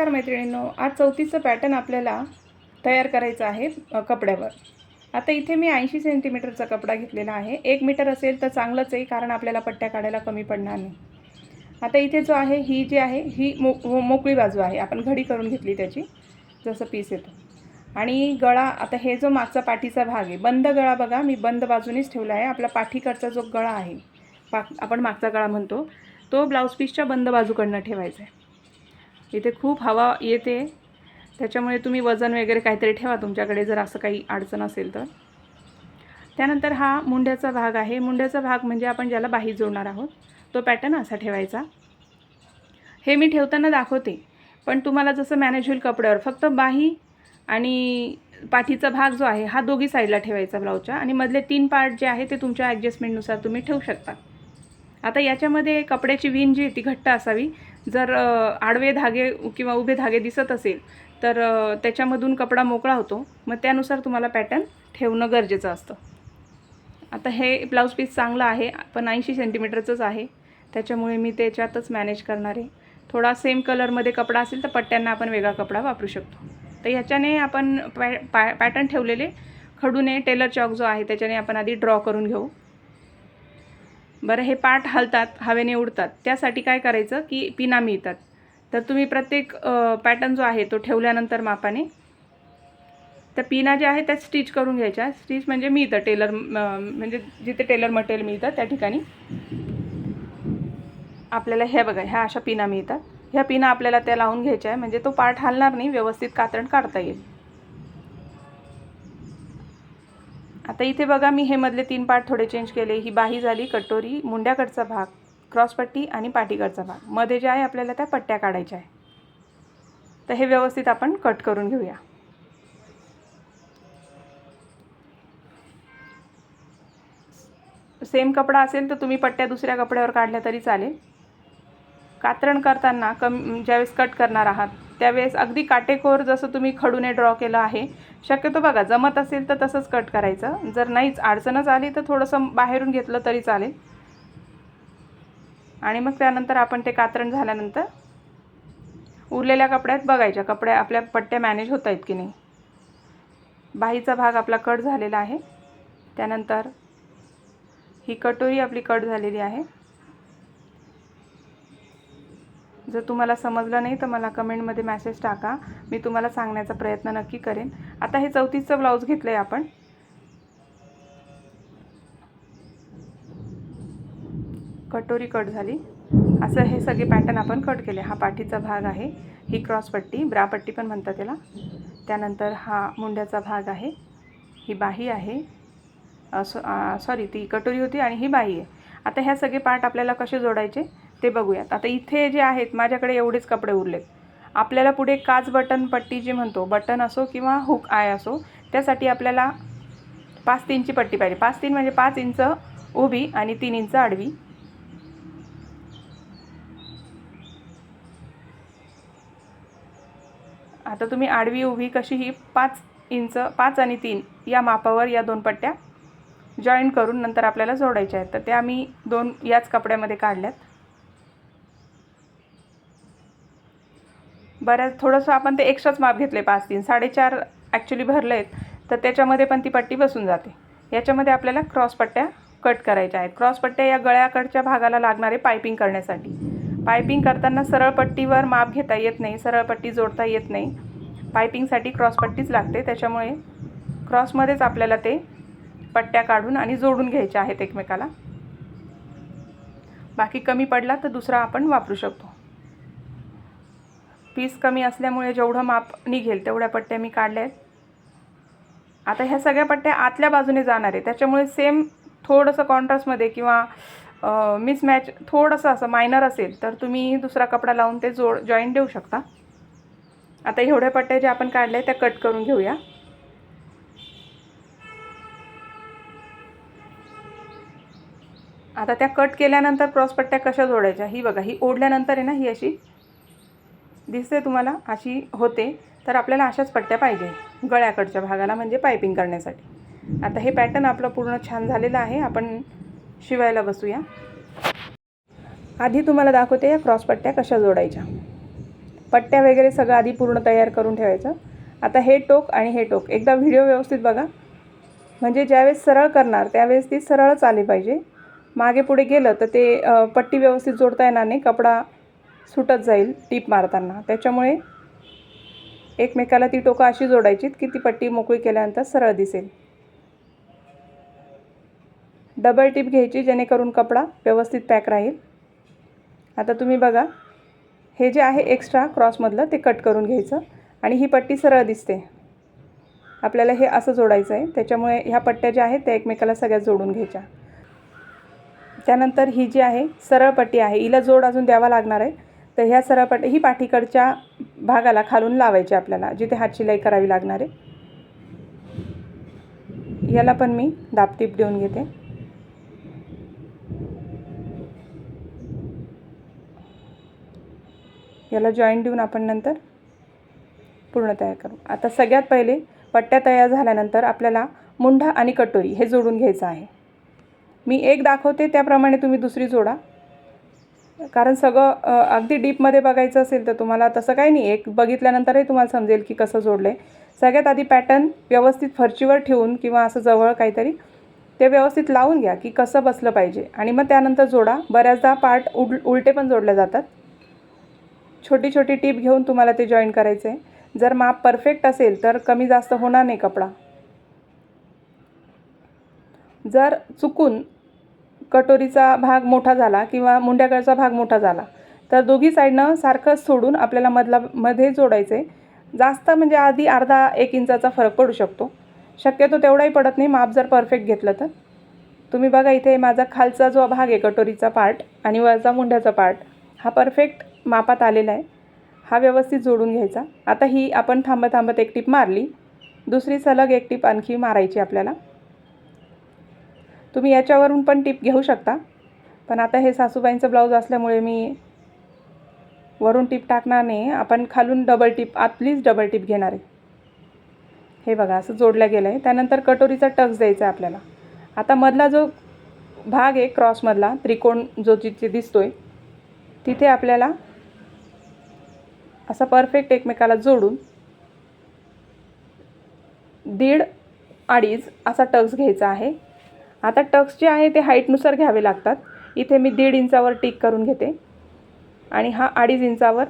नमस्कार मैत्रिणींनो आज चौथीचं पॅटर्न आपल्याला तयार करायचं आहे कपड्यावर. आता इथे मी ऐंशी सेंटीमीटरचा कपडा घेतलेला आहे. एक मीटर असेल तर चांगलंच आहे कारण आपल्याला पट्ट्या काढायला कमी पडणार नाही. आता इथे जो आहे ही जी आहे ही मो मो- मोकळी बाजू आहे. आपण घडी करून घेतली त्याची जसं पीस येतो. आणि गळा आता हे जो मागचा पाठीचा भाग आहे बंद गळा बघा मी बंद बाजूनेच ठेवला आहे. आपला पाठीकडचा जो गळा आहे पा आपण मागचा गळा म्हणतो तो ब्लाऊज पीसच्या बंद बाजूकडनं ठेवायचा आहे. इथे खूप हवा येते. त्याच्यामुळे तुम्ही वजन वगैरे काहीतरी ठेवा तुमच्याकडे जर असं काही अडचण असेल तर. त्यानंतर हा मुंड्याचा भाग आहे. मुंड्याचा भाग म्हणजे आपण ज्याला बाही जोडणार आहोत तो पॅटर्न असा ठेवायचा. हे मी ठेवताना दाखवते. पण तुम्हाला जसं मॅनेज होईल कपड्यावर फक्त बाही आणि पाठीचा भाग जो आहे हा दोघी साईडला ठेवायचा ब्लाऊजच्या आणि मधले तीन पार्ट जे आहे ते तुमच्या ॲडजस्टमेंटनुसार तुम्ही ठेवू शकता. आता याच्यामध्ये कपड्याची विण जी आहे ती घट्ट असावी. जर आडवे धागे किंवा उभे धागे दिसत असेल तर त्याच्यामधून कपडा मोकळा होतो. मग त्यानुसार तुम्हाला पॅटर्न ठेवणं गरजेचं असतं. आता हे ब्लाऊज पीस चांगलं आहे पण ऐंशी सेंटीमीटरचंच आहे. त्याच्यामुळे मी त्याच्यातच मॅनेज करणार आहे. थोडा सेम कलरमध्ये कपडा असेल तर पट्ट्यांना आपण वेगळा कपडा वापरू शकतो. तर ह्याच्याने आपण पॅ पॅ पॅटर्न ठेवलेले. खडूने टेलर चॉक जो आहे त्याच्याने आपण आधी ड्रॉ करून घेऊ. बरं हे पाठ हलतात हवेने उडतात. त्यासाठी काय करायचं की पिना मिळतात. तर तुम्ही प्रत्येक पॅटर्न जो आहे तो ठेवल्यानंतर मापाने तर पिना ज्या आहे त्या स्टिच करून घ्यायच्या. स्टिच म्हणजे मिळतं टेलर म्हणजे जिथे टेलर मटेरियल मिळतं त्या ठिकाणी. आपल्याला ह्या बघा ह्या अशा पिना मिळतात. ह्या पिना आपल्याला त्या लावून घ्यायच्या आहे. म्हणजे तो पार्ट हलणार नाही व्यवस्थित कातरण काढता येईल. आता इथे बघा मी हे मधले तीन पार्ट थोडे चेंज केले. ही बाही झाली कटोरी मुंड्याकडचा भाग क्रॉसपट्टी आणि पाठीकडचा भाग. मध्ये जे आहे आपल्याला त्या पट्ट्या काढायच्या आहे तर हे व्यवस्थित आपण कट करून घेऊया. सेम कपडा असेल तर तुम्ही पट्ट्या दुसऱ्या कपड्यावर काढल्या तरी चालेल. कात्रण करताना कम ज्यावेळेस कट करणार आहात त्यावेळेस अगदी काटेकोर जसं तुम्ही खडूने ड्रॉ केलं आहे शक्यतो बघा जमत असेल तर तसंच कट करायचं. जर नाहीच अडचणच आली तर थोडंसं बाहेरून घेतलं तरी चालेल. आणि मग त्यानंतर आपण ते कात्रण झाल्यानंतर उरलेल्या कपड्यात बघायच्या कपड्या आपल्या पट्ट्या मॅनेज होत आहेत की नाही. बाहीचा भाग आपला कट झालेला आहे. त्यानंतर ही कटोरी आपली कट झालेली आहे. जर तुम्हाला समजलं नाही तर मला कमेंटमध्ये मेसेज टाका. मी तुम्हाला सांगण्याचा प्रयत्न नक्की करेन. आता हे चौतीसचं ब्लाऊज घेतलं आहे आपण. कटोरी कट झाली. असं हे सगळे पॅटर्न आपण कट केले. हा पाठीचा भाग आहे. ही क्रॉसपट्टी ब्रापट्टी पण म्हणतात त्याला. त्यानंतर हा मुंड्याचा भाग आहे. ही बाही आहे. सॉरी ती कटोरी होती आणि ही बाही आहे. आता ह्या सगळे पार्ट आपल्याला कसे जोडायचे? ते बघूयात. आता इथे जे आहेत माझ्याकडे एवढेच कपडे उरलेत. आपल्याला पुढे काच बटन पट्टी जी म्हणतो बटन असो किंवा हुक आय असो त्यासाठी आपल्याला पाच तीनची पट्टी पाहिजे. पाच तीन म्हणजे पाच इंच उभी आणि तीन इंच आडवी. आता तुम्ही आडवी उभी कशी ही पाच इंच पाच आणि तीन या मापावर या दोन पट्ट्या जॉईन करून नंतर आपल्याला जोडायच्या आहेत. तर त्या आम्ही दोन याच कपड्यामध्ये काढल्यात. बऱ्याच थोडंसं आपण ते एक्स्ट्राच माप घेतले पाच तीन साडेचार ॲक्च्युली भरले आहेत तर त्याच्यामध्ये पण ती पट्टी बसून जाते. याच्यामध्ये आपल्याला क्रॉस पट्ट्या कट करायच्या आहेत. क्रॉस पट्ट्या या गळ्याकडच्या भागाला लागणारे पायपिंग करण्यासाठी. पायपिंग करताना सरळ पट्टीवर माप घेता येत नाही सरळ पट्टी जोडता येत नाही. पायपिंगसाठी क्रॉस पट्टीच लागते त्याच्यामुळे क्रॉसमध्येच आपल्याला ते पट्ट्या काढून आणि जोडून घ्यायच्या आहेत एकमेकाला. बाकी कमी पडला तर दुसरा आपण वापरू शकतो. पीस कमी असल्यामुळे जेवढं माप निघेल तेवढ्या पट्ट्या मी काढल्या आहेत. आता ह्या सगळ्या पट्ट्या आतल्या बाजूने जाणार आहे. त्याच्यामुळे सेम थोडंसं कॉन्ट्रास्टमध्ये किंवा मिसमॅच थोडंसं असं मायनर असेल तर तुम्ही दुसरा कपडा लावून ते जोड जॉईंट देऊ शकता. आता एवढ्या पट्ट्या ज्या आपण काढल्या त्या कट करून घेऊया. आता त्या कट केल्यानंतर क्रॉस पट्ट्या कशा जोडायच्या? ही बघा ही ओढल्यानंतर आहे ना ही अशी. दिसते तुम्हाला अशी होते तर आपल्याला अशाच पट्ट्या पाहिजे गळ्याकडच्या भागाला म्हणजे पायपिंग करण्यासाठी. आता हे पॅटर्न आपलं पूर्ण छान झालेलं आहे आपण शिवायला बसूया. आधी तुम्हाला दाखवते या क्रॉस पट्ट्या कशा जोडायच्या. पट्ट्या वगैरे सगळं आधी पूर्ण तयार करून ठेवायचं. आता हे टोक आणि हे टोक एकदा व्हिडिओ व्यवस्थित बघा. म्हणजे ज्यावेळेस सरळ करणार त्यावेळेस ती सरळच आली पाहिजे. मागे पुढे गेलं तर ते पट्टी व्यवस्थित जोडता येणार नाही कपडा सुटत जाईल टीप मारताना. त्याच्यामुळे एकमेकाला ती टोकं अशी जोडायची की ती पट्टी मोकळी केल्यानंतर सरळ दिसेल. डबल टीप घ्यायची जेणेकरून कपडा व्यवस्थित पॅक राहील. आता तुम्ही बघा हे जे आहे एक्स्ट्रा क्रॉसमधलं ते कट करून घ्यायचं आणि ही पट्टी सरळ दिसते. आपल्याला हे असं जोडायचं आहे. त्याच्यामुळे ह्या पट्ट्या ज्या आहेत त्या एकमेकाला सगळ्या जोडून घ्यायच्या. त्यानंतर ही जी आहे सरळ पट्टी आहे. हिला जोड अजून द्यावा लागणार आहे. तर ह्या सरळ पट्टी ही पाठीकडच्या भागाला खालून लावायची आपल्याला जिथे हात शिलाई करावी लागणार आहे. याला पण मी दाबटीप देऊन घेते. याला जॉईंट देऊन आपण नंतर पूर्ण तयार करू. आता सगळ्यात पहिले पट्ट्या तयार झाल्यानंतर आपल्याला मुंढा आणि कटोरी हे जोडून घ्यायचं आहे. मी एक दाखवते त्याप्रमाणे तुम्ही दुसरी जोडा. कारण सगळं अगदी डीपमध्ये बघायचं असेल तर तुम्हाला तसं काही नाही. एक बघितल्यानंतरही तुम्हाला समजेल की कसं जोडलं आहे सगळ्यात आधी पॅटर्न व्यवस्थित फरचीवर ठेवून किंवा असं जवळ काहीतरी ते व्यवस्थित लावून घ्या की कसं बसलं पाहिजे. आणि मग त्यानंतर जोडा. बऱ्याचदा पार्ट उल उलटे पण जोडले जातात. छोटी छोटी टीप घेऊन तुम्हाला ते जॉईन करायचं आहे जर माप परफेक्ट असेल तर कमी जास्त होणार नाही कपडा. जर चुकून कटोरीचा भाग मोठा झाला किंवा मुंड्याकडचा भाग मोठा झाला तर दोघी साईडनं सारखंच सोडून आपल्याला मधला मध्ये जोडायचं. आहे जास्त म्हणजे आधी अर्धा एक इंचाचा फरक पडू शकतो. शक्यतो तेवढाही पडत नाही माप जर परफेक्ट घेतलं तर. तुम्ही बघा इथे माझा खालचा जो भाग आहे कटोरीचा पार्ट आणि वरचा मुंड्याचा पार्ट हा परफेक्ट मापात आलेला आहे. हा व्यवस्थित जोडून घ्यायचा. आता ही आपण थांबत थांबत एक टीप मारली. दुसरी सलग एक टीप आणखी मारायची आपल्याला. तुम्ही याच्यावरून पण टिप घेऊ शकता. पण आता हे सासूबाईंचं ब्लाऊज असल्यामुळे मी वरून टीप टाकणार नाही. आपण खालून डबल टीप आतलीच डबल टिप घेणार आहे. हे बघा असं जोडलं गेलं आहे त्यानंतर कटोरीचा टक्स द्यायचा आहे आपल्याला. आता मधला जो भाग आहे क्रॉसमधला त्रिकोण जो जिथे आहे तिथे आपल्याला असा परफेक्ट एकमेकाला जोडून दीड अडीच असा टक्स घ्यायचा आहे. आता टक्स जे आहे ते हाईटनुसार घ्यावे लागतात. इथे मी दीड इंचावर टिक करून घेते. आणि हा अडीच इंचावर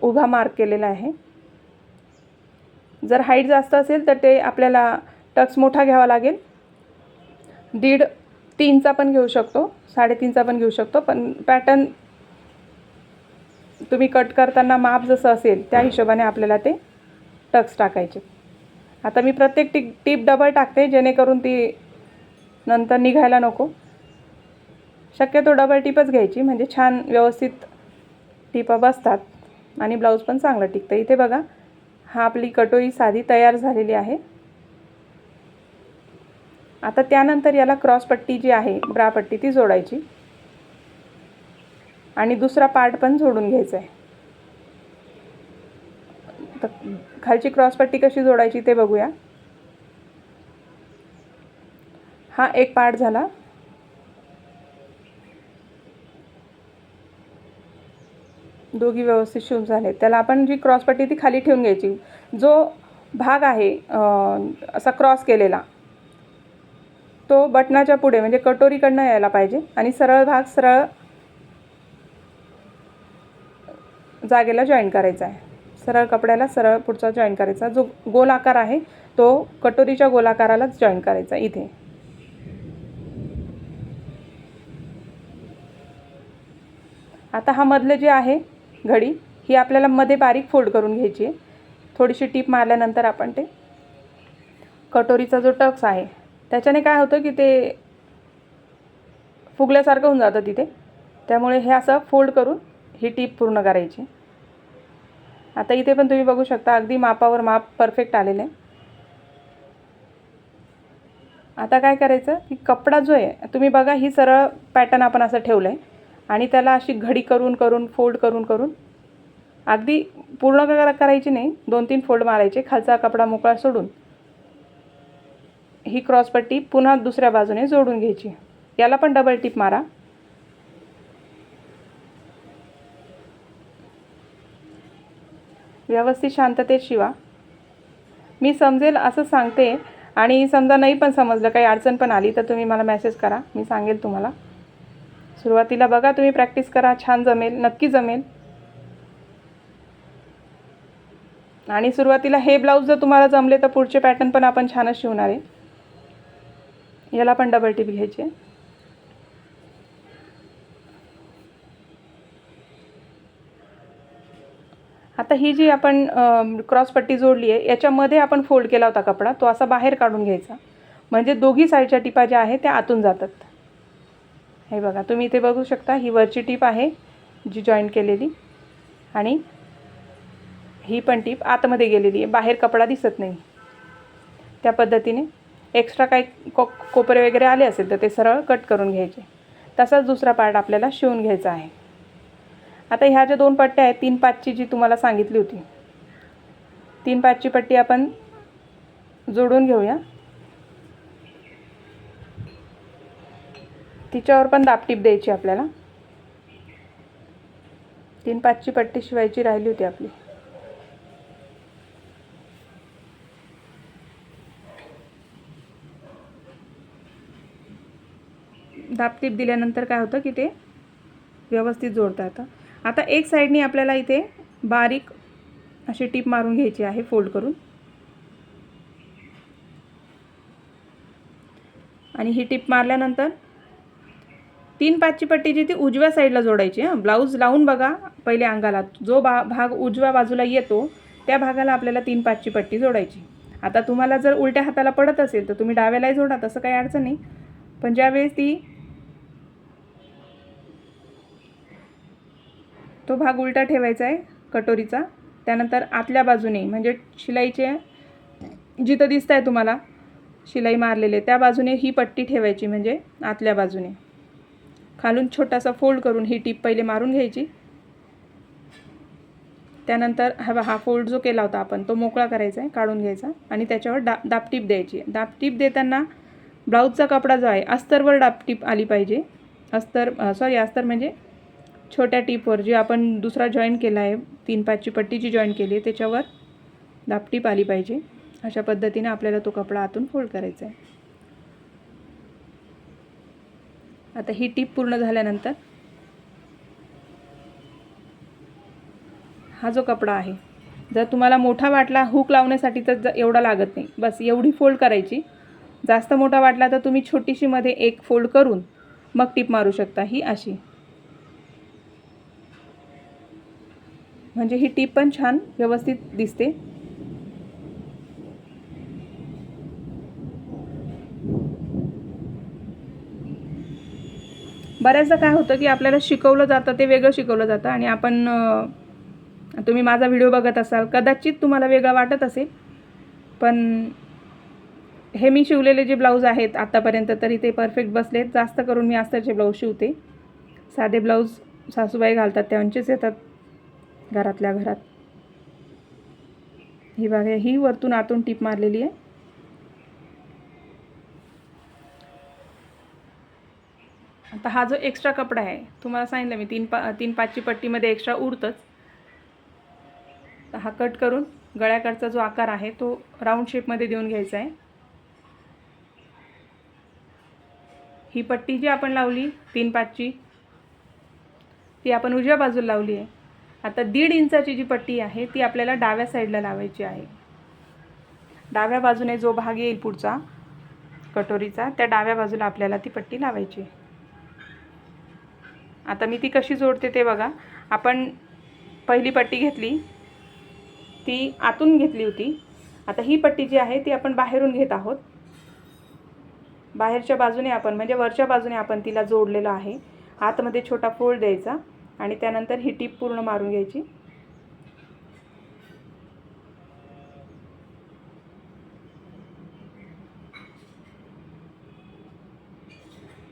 उभा मार्क केलेला आहे. जर हाईट जास्त असेल तर ते आपल्याला टक्स मोठा घ्यावा लागेल. दीड तीनचा पण घेऊ शकतो साडेतीनचा पण घेऊ शकतो पण पॅटर्न तुम्ही कट करताना माप जसं असेल त्या हिशोबाने आपल्याला ते टक्स टाकायचे. आता मी प्रत्येक टिक टीप डबल टाकते जेणेकरून ती नंतर निघायला नको. शक्यतो डबल टिपच घ्यायची म्हणजे छान व्यवस्थित टिपा बसतात आणि ब्लाऊज पण चांगलं टिकतं. इथे बघा हा आपली कटोरी साधी तयार झालेली आहे. आता त्यानंतर याला क्रॉसपट्टी जी आहे ब्रापट्टी ती जोडायची. आणि दुसरा पार्ट पण जोडून घ्यायचा आहे तर खालची क्रॉसपट्टी कशी जोडायची ते बघूया. हा एक पार्ट झाला. दोघी व्यवस्थित शिवून झाले. त्याला आपण जी क्रॉसपट्टी ती खाली ठेवून घ्यायची. जो भाग आहे असा क्रॉस केलेला तो बटनाच्या पुढे म्हणजे कटोरीकडनं यायला पाहिजे आणि सरळ भाग सरळ जागेला जॉईन करायचा आहे. सरळ कपड्याला सरळ पुढचा जॉईन करायचा. जो गोल आकार आहे तो कटोरीच्या गोलाकारालाच जॉईन करायचा इथे. आता हा मधलं जे आहे घडी ही आपल्याला मध्ये बारीक फोल्ड करून घ्यायची आहे. थोडीशी टीप मारल्यानंतर आपण ते कटोरीचा जो टक्स आहे त्याच्याने काय होतं की ते फुगल्यासारखं होऊन जातं तिथे. त्यामुळे हे असं फोल्ड करून ही टीप पूर्ण करायची. आता इथे पण तुम्ही बघू शकता अगदी मापावर माप परफेक्ट आलेलं आहे. आता काय करायचं की कपडा जो आहे तुम्ही बघा ही सरळ पॅटर्न आपण असं ठेवलं आहे आणि त्याला अशी घडी करून करून फोल्ड करून करून. अगदी पूर्ण करा करायची नाही. दोन तीन फोल्ड मारायचे. खालचा कपडा मोकळा सोडून. ही क्रॉसपट्टी पुन्हा दुसऱ्या बाजूने जोडून घ्यायची. याला पण डबल टिप मारा. व्यवस्थित शांततेत शिवा. मी समजेल असं सांगते. आणि समजा नाही पण समजलं काही अडचण पण आली तर तुम्ही मला मेसेज करा. मी सांगेल तुम्हाला. सुरुवातीला बघा तुम्ही प्रॅक्टिस करा छान जमेल नक्की जमेल. आणि सुरुवातीला हे ब्लाऊज जर तुम्हाला जमले तर पुढचे पॅटर्न पण आपण छानच शिवणार आहे. याला पण डबल टिप घ्यायची आहे. आता ही जी आपण क्रॉसपट्टी जोडली आहे याच्यामध्ये आपण फोल्ड केला होता कपडा तो असा बाहेर काढून घ्यायचा. म्हणजे दोघी साईडच्या टिपा ज्या आहेत त्या आतून जातात. हे बघा तुम्ही इथे बघू शकता ही वरची टीप आहे जी जॉईंट केलेली. आणि ही पण टीप आतमध्ये गेलेली आहे बाहेर कपडा दिसत नाही. त्या पद्धतीने एक्स्ट्रा काही को कोपरे वगैरे आले असेल तर ते सरळ कट करून घ्यायचे. तसाच दुसरा पार्ट आपल्याला शिवून घ्यायचा आहे. आता ह्या ज्या दोन पट्ट्या आहेत तीन पाचची जी तुम्हाला सांगितली होती तीन पाचची पट्टी आपण जोडून घेऊया. तिच्यावर पण दापटीप द्यायची आपल्याला. तीन पाचची पट्टी शिवायची राहिली होती आपली. दापटीप दिल्यानंतर काय होतं की ते व्यवस्थित जोडता येतं आता एक साईडनी आपल्याला इथे बारीक अशी टीप मारून घ्यायची आहे फोल्ड करून. आणि ही टीप मारल्यानंतर तीन पाचची पट्टी जी ती उजव्या साईडला जोडायची हां. ब्लाऊज लावून बघा पहिले अंगाला. जो बा भाग उजव्या बाजूला येतो त्या भागाला आपल्याला तीन पाचची पट्टी जोडायची. आता तुम्हाला जर उलट्या हाताला पडत असेल तर तुम्ही डाव्यालाही जोडा तसं काही अडचण नाही. पण ज्यावेळेस ती तो भाग उलटा ठेवायचा आहे कटोरीचा त्यानंतर आतल्या बाजूने म्हणजे शिलाईचे जिथं दिसत आहे तुम्हाला शिलाई मारलेले त्या बाजूने ही पट्टी ठेवायची म्हणजे आतल्या बाजूने. खालून छोटासा फोल्ड करून ही टीप पहिले मारून घ्यायची. त्यानंतर हवा हा फोल्ड जो केला होता आपण तो मोकळा करायचा आहे काढून घ्यायचा आणि त्याच्यावर डा दापटीप द्यायची. दापटीप देताना ब्लाऊजचा कपडा जो आहे अस्तरवर डापटीप आली पाहिजे. अस्तर सॉरी अस्तर म्हणजे छोट्या टीपवर जी आपण दुसरा जॉईन केला आहे तीन पाचची पट्टी जी जॉईन केली आहे त्याच्यावर दापटीप आली पाहिजे. अशा पद्धतीने आपल्याला तो कपडा आतून फोल्ड करायचा आहे. आता ही टीप पूर्ण झाल्यानंतर हा जो कपडा आहे जर तुम्हाला मोठा वाटला हुक लावण्यासाठी तर ज एवढा लागत नाही. बस एवढी फोल्ड करायची. जास्त मोठा वाटला तर तुम्ही छोटीशी मध्ये एक फोल्ड करून मग टीप मारू शकता ही अशी. म्हणजे ही टीप पण छान व्यवस्थित दिसते. बऱ्याचदा काय होतं की आपल्याला शिकवलं जातं ते वेगळं शिकवलं जातं आणि आपण तुम्ही माझा व्हिडिओ बघत असाल कदाचित तुम्हाला वेगळं वाटत असेल. पण हे मी शिवलेले जे ब्लाऊज आहेत आत्तापर्यंत तरी ते परफेक्ट बसलेत. जास्त करून मी अस्तरचे ब्लाऊज शिवते. साधे ब्लाऊज सासूबाई घालतात त्यांचेच येतात घरातल्या घरात. ही बघा ही वरतून आतून टीप मारलेली आहे. आता हा जो एक्स्ट्रा कपडा आहे तुम्हाला सांगितलं मी तीन पा तीन पाचची पट्टीमध्ये एक्स्ट्रा उरतंच हा कट करून गळ्याकडचा जो आकार आहे तो राऊंड शेपमध्ये देऊन घ्यायचा आहे. ही पट्टी जी आपण लावली तीन पाचची ती आपण उजव्या बाजूला लावली आहे. आता दीड इंचाची जी पट्टी आहे ती आपल्याला डाव्या साईडला लावायची आहे. डाव्या बाजूने जो भाग येईल पुढचा कटोरीचा त्या डाव्या बाजूला आपल्याला ती पट्टी लावायची आहे. आता मी ती कशी जोडते ते बघा. आपण पहिली पट्टी घेतली ती आतून घेतली होती. आता ही पट्टी जी आहे ती आपण बाहेरून घेत आहोत. बाहेरच्या बाजूने आपण म्हणजे वरच्या बाजूने आपण तिला जोडलेलं आहे. आतमध्ये छोटा फोल्ड द्यायचा आणि त्यानंतर ही टीप पूर्ण मारून घ्यायची.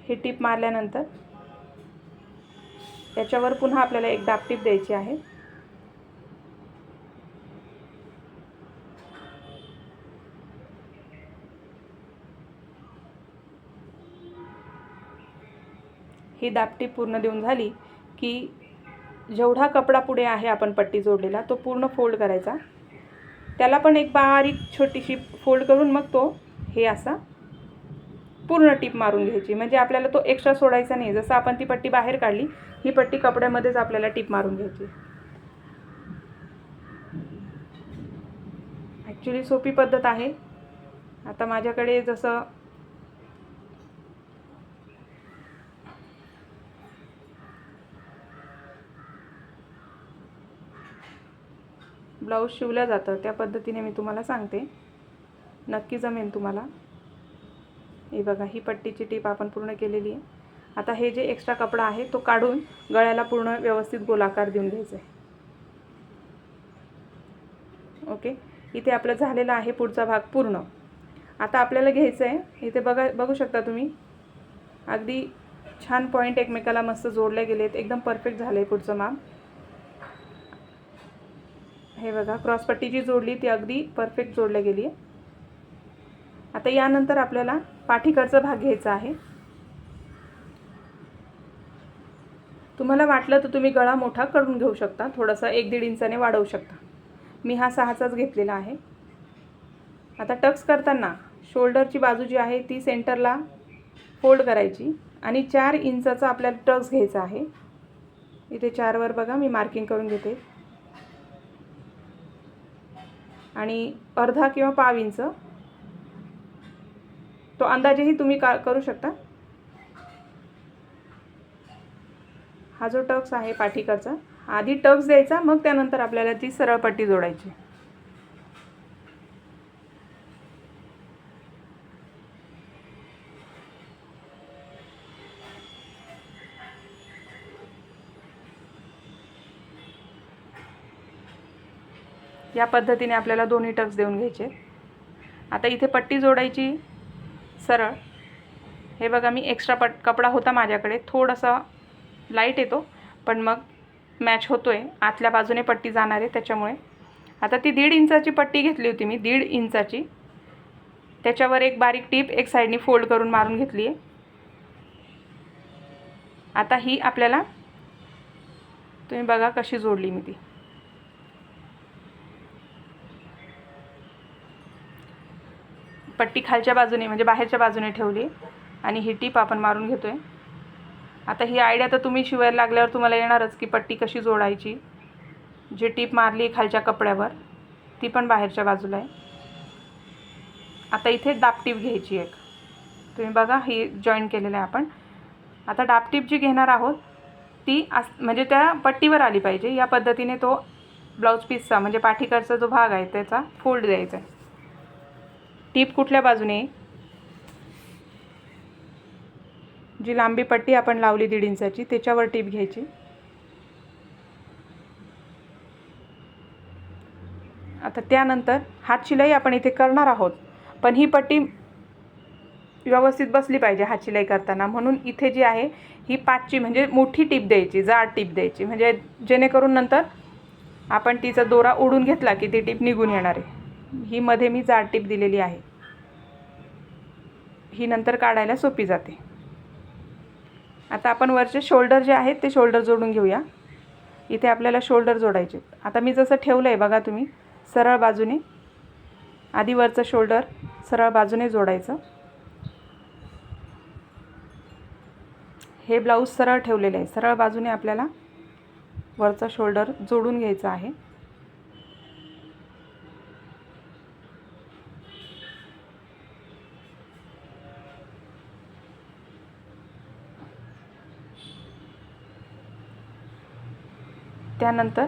ही टीप मारल्यानंतर त्याच्यावर पुन्हा आपल्याला एक डापटीप द्यायची आहे. ही दापटीप पूर्ण देऊन झाली की जेवढा कपडा पुढे आहे आपण पट्टी जोडलेला तो पूर्ण फोल्ड करायचा. त्याला पण एक बारीक छोटीशी फोल्ड करून मग तो हे असा पूर्ण टीप मारून घ्यायची. म्हणजे आपल्याला तो एक्स्ट्रा सोडायचा नाही. जसं आपण ती पट्टी बाहेर काढली ही पट्टी कपड्यामध्येच आपल्याला टीप मारून घ्यायची. ॲक्च्युली सोपी पद्धत आहे. आता माझ्याकडे जसं ब्लाऊज शिवलं जातं त्या पद्धतीने मी तुम्हाला सांगते. नक्की जमेल तुम्हाला. हे बघा ही पट्टीची टीप आपण पूर्ण केलेली आहे. आता हे जे एक्स्ट्रा कपडा आहे तो काढून गळ्याला पूर्ण व्यवस्थित गोलाकार देऊन घ्यायचा आहे. ओके इथे आपलं झालेलं आहे पुढचा भाग पूर्ण. आता आपल्याला घ्यायचं आहे इथे बघा बघू शकता तुम्ही. अगदी छान पॉईंट एकमेकाला मस्त जोडले गेलेत. एकदम परफेक्ट झालं आहे पुढचं माप. हे बघा क्रॉसपट्टी जी जोडली ती अगदी परफेक्ट जोडल्या गेली आहे. आता यानंतर आपल्याला पाठीकडचा भाग घ्यायचा आहे. तुम्हाला वाटलं तर तुम्ही गळा मोठा करून घेऊ शकता थोडासा एक दीड इंचाने वाढवू शकता. मी हा सहाचाच घेतलेला आहे. आता टक्स करताना शोल्डरची बाजू जी आहे ती सेंटरला फोल्ड करायची आणि चार इंचाचा आपल्याला टक्स घ्यायचा आहे. इथे चारवर बघा मी मार्किंग करून घेते. आणि अर्धा किंवा पाव इंच तो अंदाजेही तुम्ही का करू शकता? हा जो टक्स आहे पाठीकाचा आधी टक्स द्यायचा मग त्यानंतर आपल्याला ती सरळ पट्टी जोडायची. या पद्धतीने आपल्याला दोन्ही टक्स देऊन घ्यायचे. आता इथे पट्टी जोडायची. सरळ. हे बघा मी एक्स्ट्रा पट कपडा होता माझ्याकडे. थोडासा लाइट येतो पण मग मॅच होतो आहे आतल्या बाजूने पट्टी जाणार आहे त्याच्यामुळे. आता ती दीड इंचाची पट्टी घेतली होती मी दीड इंचाची. त्याच्यावर एक बारीक टीप एक साईडनी फोल्ड करून मारून घेतली आहे. आता ही आपल्याला तुम्ही बघा कशी जोडली मी ती. पट्टी खालच्या बाजूने म्हणजे बाहेरच्या बाजूने ठेवली आणि ही टीप आपण मारून घेतो आहे आता ही आयडिया तर तुम्ही शिवायला लागल्यावर तुम्हाला येणारच की पट्टी कशी जोडायची. जी टीप मारली खालच्या कपड्यावर ती पण बाहेरच्या बाजूला आहे. आता इथे दापटीप घ्यायची एक. तुम्ही बघा ही जॉईन केलेलं आहे आपण. आता डापटीप जी घेणार आहोत ती आस म्हणजे त्या पट्टीवर आली पाहिजे. या पद्धतीने तो ब्लाऊज पीसचा म्हणजे पाठीकडचा जो भाग आहे त्याचा फोल्ड द्यायचा आहे. टीप कुठल्या बाजूने? जी लांबी पट्टी आपण लावली दीड इंचाची त्याच्यावर टीप घ्यायची. आता त्यानंतर हात शिलाई आपण इथे करणार आहोत पण ही पट्टी व्यवस्थित बसली पाहिजे हात शिलाई करताना. म्हणून इथे जी आहे ही पाचची म्हणजे मोठी टीप द्यायची जाड टीप द्यायची. म्हणजे जेणेकरून नंतर आपण तिचा दोरा ओढून घेतला की ती टीप निघून येणार आहे. ही मध्ये मी जाड टीप दिलेली आहे. ही नंतर काढायला सोपी जाते. आता आपण वरचे शोल्डर जे आहेत ते शोल्डर जोडून घेऊया. इथे आपल्याला शोल्डर जोडायचे आता मी जसं ठेवलं आहे बघा तुम्ही सरळ बाजूने. आधी वरचं शोल्डर सरळ बाजूने जोडायचं. हे ब्लाऊज सरळ ठेवलेलं आहे. सरळ बाजूने आपल्याला वरचा शोल्डर जोडून घ्यायचा आहे. त्यानंतर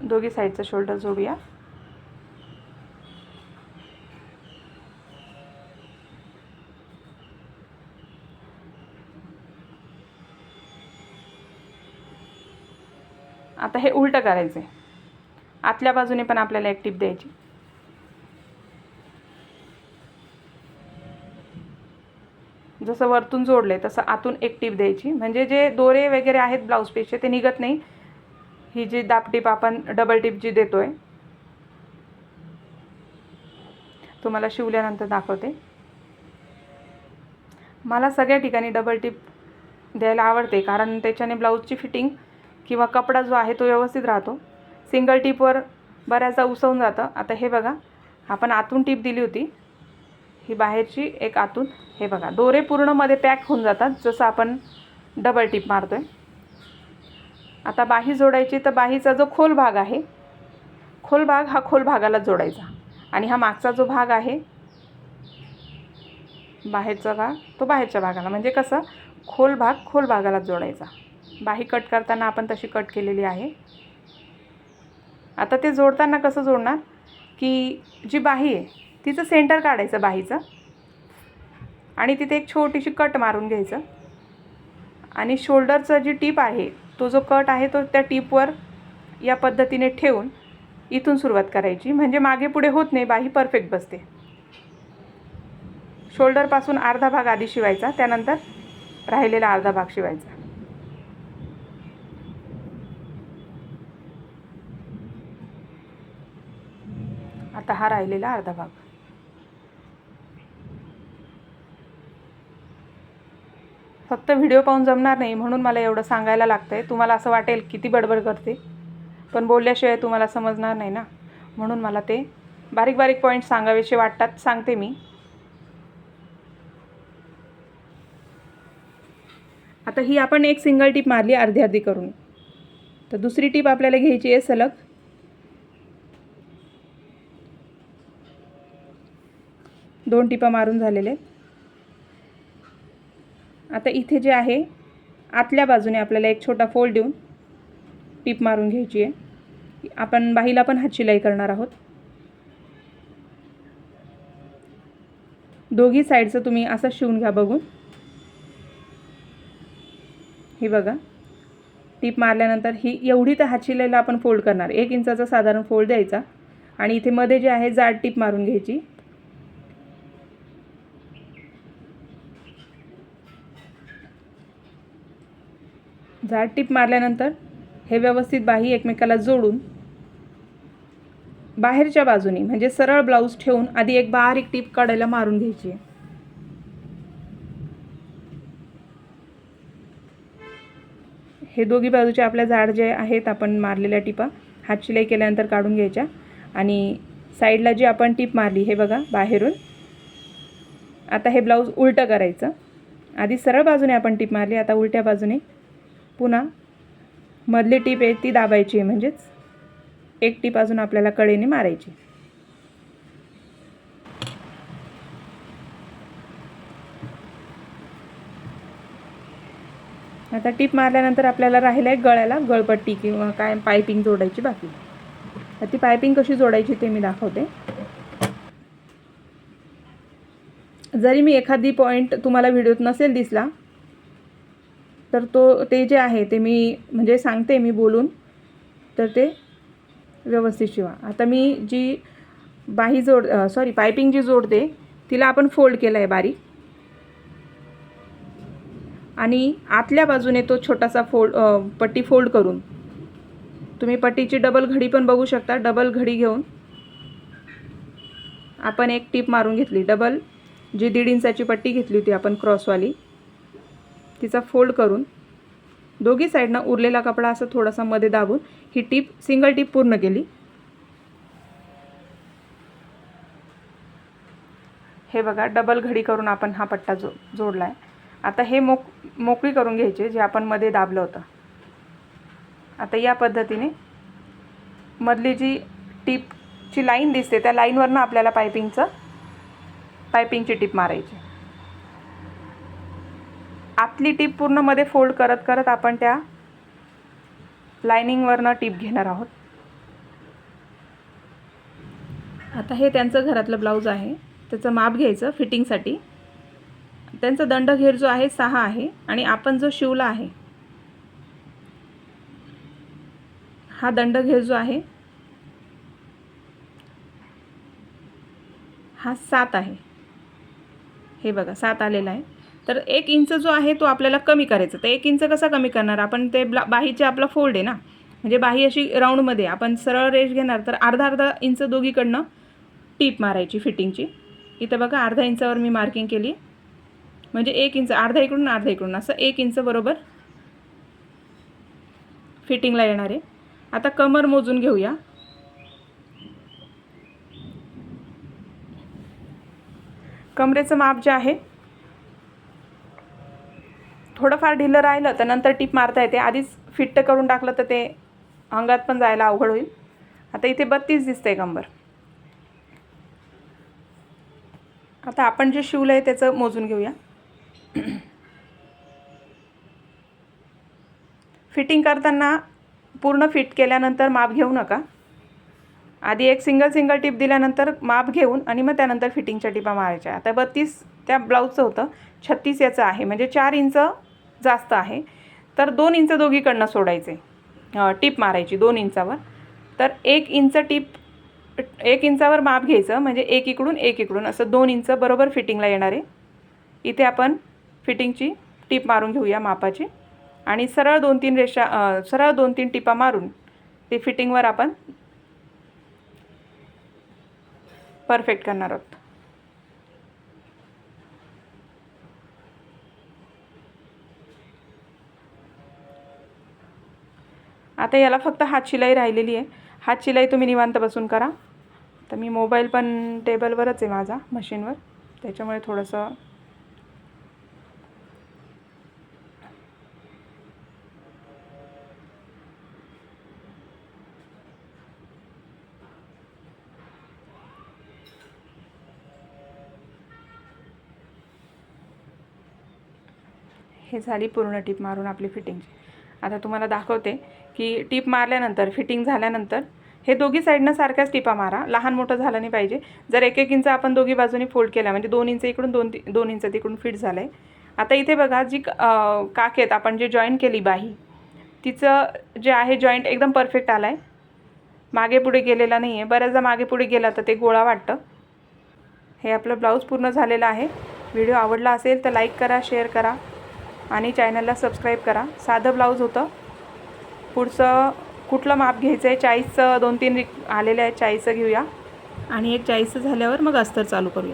दोघी साईडचं शोल्डर जोडूया. आता हे उलटं करायचं आहे आतल्या बाजूने पण आपल्याला एक टीप द्यायची. जसं वरतून जोडलं आहे तसं आतून एक टीप द्यायची. म्हणजे जे दोरे वगैरे आहेत ब्लाऊज पीसचे ते निघत नाही. ही जी दापटीप आपण डबल टीप जी देतो आहे तुम्हाला शिवल्यानंतर दाखवते. मला सगळ्या ठिकाणी डबल टीप द्यायला आवडते कारण त्याच्याने ब्लाऊजची फिटिंग किंवा कपडा जो आहे तो व्यवस्थित राहतो. सिंगल टीपवर बऱ्याचदा उसवून जातं. आता हे बघा आपण आतून टीप दिली होती. ही बाहेरची एक आतून हे बघा दोरे पूर्णमध्ये पॅक होऊन जातात जसं आपण डबल टीप मारतो आहे आता बाही जोडायची तर बाहीचा जो खोल भाग आहे खोल भाग हा खोल भागाला जोडायचा. आणि हा मागचा जो भाग आहे बाहेरचा भाग तो बाहेरच्या भागाला. म्हणजे कसं? खोल भाग खोल भागाला जोडायचा. बाही कट करताना आपण तशी कट केलेली आहे. आता ते जोडताना कसं जोडणार? की जी बाही आहे तिचं सेंटर काढायचं बाहीचं. आणि तिथे एक छोटीशी कट मारून घ्यायचं. आणि शोल्डरचं जी टीप आहे तो जो कट आहे तो त्या टीपवर या पद्धतीने ठेवून इथून सुरुवात करायची. म्हणजे मागे पुढे होत नाही बाही परफेक्ट बसते. शोल्डरपासून अर्धा भाग आधी शिवायचा त्यानंतर राहिलेला अर्धा भाग शिवायचा. आता हा राहिलेला अर्धा भाग. फक्त व्हिडिओ पाहून जमणार नाही म्हणून मला एवढं सांगायला लागतं आहे तुम्हाला असं वाटेल किती बडबड करते. पण बोलल्याशिवाय तुम्हाला समजणार नाही ना. म्हणून मला ते बारीक बारीक पॉईंट सांगावेसे वाटतात सांगते मी. आता ही आपण एक सिंगल टीप मारली अर्धी अर्धी करून. तर दुसरी टीप आपल्याला घ्यायची आहे सलग. दोन टिपा मारून झालेले. आता इथे जे आहे आतल्या बाजूने आपल्याला एक छोटा फोल्ड देऊन टीप मारून घ्यायची आहे. आपण बाहीला पण हात शिलाई करणार आहोत. दोघी साईडचं तुम्ही असं शिवून घ्या बघून. हे बघा. टीप मारल्यानंतर ही एवढी तर हात शिलाईला आपण फोल्ड करणार. एक इंचाचा साधारण फोल्ड द्यायचा. आणि इथे मध्ये जे आहे जाड टीप मारून घ्यायची. झाड टीप मारल्यानंतर हे व्यवस्थित बाही एकमेकाला जोडून बाहेरच्या बाजूने म्हणजे सरळ ब्लाऊज ठेवून आधी एक बारीक टीप काढायला मारून घ्यायची. हे दोघी बाजूचे आपल्या झाड जे आहेत आपण मारलेल्या टिपा हात शिलाई केल्यानंतर काढून घ्यायच्या. आणि साईडला जी आपण टीप मारली हे बघा बाहेरून. आता हे ब्लाऊज उलटं करायचं. आधी सरळ बाजूने आपण टीप मारली आता उलट्या बाजूने. पुन्हा मधली टीप आहे ती दाबायची आहे म्हणजेच एक टीप अजून आपल्याला कडेने मारायची आता टीप मारल्यानंतर आपल्याला राहिलं आहे गळ्याला गळपट्टी किंवा काय पायपिंग जोडायची बाकी. ती पायपिंग कशी जोडायची ते मी दाखवते. जरी मी एखादी पॉईंट तुम्हाला व्हिडिओत नसेल दिसला तर तो ते जे आहे ते मी म्हणजे सांगते मी बोलून. तर ते व्यवस्थित शिवा आता मी जी बाही जोड सॉरी पायपिंग जी जोडते तिला आपण फोल्ड केलं आहे बारीक. आणि आतल्या बाजूने तो छोटासा फोल्ड पट्टी फोल्ड करून. तुम्ही पट्टीची डबल घडी पण बघू शकता. डबल घडी घेऊन आपण एक टीप मारून घेतली. डबल जी दीड इंचाची पट्टी घेतली होती आपण क्रॉसवाली तिचा फोल्ड करून दोघी साईडनं उरलेला कपडा असं थोडासा मध्ये दाबून ही टीप सिंगल टीप पूर्ण केली. हे बघा डबल घडी करून आपण हा पट्टा जो जोडला आहे आता हे मोक मोकळी करून घ्यायचे जे आपण मध्ये दाबलं होतं. आता या पद्धतीने मधली जी टीपची लाईन दिसते त्या लाईनवरनं आपल्याला पायपिंगचं पायपिंगची टीप मारायची. आतली टीप पूर्णमध्ये फोल्ड करत करत आपण त्या लायनिंगवरनं टीप घेणार आहोत. आता हे त्यांचं घरातलं ब्लाऊज आहे. त्याचं माप घ्यायचं फिटिंगसाठी त्यांचा दंडघेर जो आहे सहा आहे आणि आपण जो शिवला आहे हा दंडघेर जो आहे हा सात आहे. हे बघा सात आलेला आहे. तर एक इंच जो आहे तो आपल्याला कमी करायचा. तर एक इंच कसा कमी करणार? आपण ते ब्ला बाहीचे आपला फोल्ड आहे ना? म्हणजे बाही अशी राऊंडमध्ये आपण सरळ रेष घेणार तर अर्धा अर्धा इंच दोघीकडनं टीप मारायची फिटिंगची. इथं बघा अर्धा इंचावर मी मार्किंग केली. म्हणजे एक इंच अर्धा इकडून अर्धा इकडून. असं एक इंच बरोबर फिटिंगला येणार आहे. आता कमर मोजून घेऊया. कमरेचं माप जे आहे थोडंफार ढिलं राहिलं तर नंतर टीप मारता येते. आधीच फिट्ट करून टाकलं तर ते अंगात पण जायला अवघड होईल. आता इथे बत्तीस दिसतंय कंबर. आता आपण जे शिवलं आहे त्याचं मोजून घेऊया. फिटिंग करताना पूर्ण फिट केल्यानंतर माप घेऊ नका. आधी एक सिंगल सिंगल टिप दिल्यानंतर माप घेऊन आणि मग त्यानंतर फिटिंगच्या टिपा मारायच्या. आता बत्तीस त्या ब्लाऊजचं होतं. छत्तीस याचं आहे. म्हणजे चार इंच जास्त आहे. तर दोन इंच दोघीकडनं सोडायचे. टीप मारायची दोन इंचावर. तर एक इंच टीप एक इंचावर माप घ्यायचं म्हणजे एक इकडून एक इकडून असं दोन इंच बरोबर फिटिंगला येणार. आहे इथे आपण फिटिंगची टीप मारून घेऊया मापाची. आणि सरळ दोन तीन रेषा सरळ दोन तीन टिपा मारून ते फिटिंगवर आपण परफेक्ट करणार आहोत. आता याला फक्त हात शिलाई राहिलेली आहे. हात शिलाई तुम्ही निवांत बसून करा. तर मी मोबाईल पण टेबलवरच आहे माझा मशीनवर. त्याच्यामुळे थोडंसं हे झाली पूर्ण टीप मारून आपली फिटिंगची. आता तुम्हाला दाखवते की टीप मारल्यानंतर फिटिंग झाल्यानंतर हे दोघी साईडनं सारख्याच टिपा मारा. लहान मोठं झालं नाही पाहिजे. जर एक एक इंच आपण दोघी बाजूनी फोल्ड केला म्हणजे दोन इंच इकडून दोन ति दोन इंच तिकडून फिट झालं आहे आता इथे बघा जी काखेत आपण जे जॉईन केली बाही तिचं जे आहे जॉईंट एकदम परफेक्ट आला आहे मागे पुढे गेलेला नाही आहे बऱ्याचदा मागे पुढे गेला तर ते गोळा वाटतं. हे आपलं ब्लाऊज पूर्ण झालेलं आहे. व्हिडिओ आवडला असेल तर लाईक करा शेअर करा. आणि चॅनलला सबस्क्राईब करा. साधं ब्लाऊज होतं. पुढचं कुठलं माप घ्यायचं आहे चाळीसचं दोन तीन रिक आलेलं आहे. चाळीसचं घेऊया. आणि एक चाळीसचं झाल्यावर मग अस्तर चालू करूया.